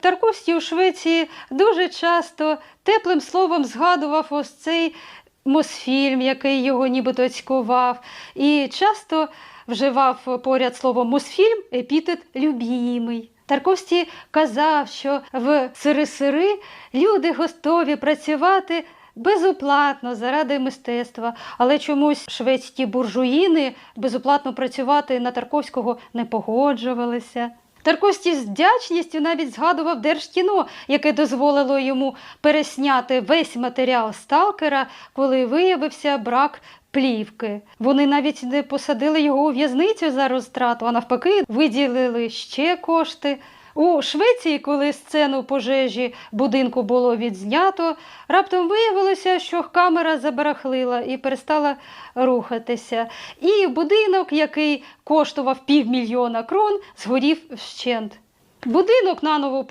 Тарковський у Швеції дуже часто теплим словом згадував ось цей Мосфільм, який його нібито цькував, і часто вживав поряд словом Мосфільм епітет любімий. Тарковський казав, що в сири-сири люди готові працювати безоплатно заради мистецтва, але чомусь шведські буржуїни безоплатно працювати на Тарковського не погоджувалися. Тарковський з вдячністю навіть згадував Держкіно, яке дозволило йому пересняти весь матеріал сталкера, коли виявився брак плівки. Вони навіть не посадили його у в'язницю за розтрату, а навпаки, виділили ще кошти. У Швеції, коли сцену пожежі будинку було відзнято, раптом виявилося, що камера забарахлила і перестала рухатися. І будинок, який коштував півмільйона крон, згорів вщент. Будинок наново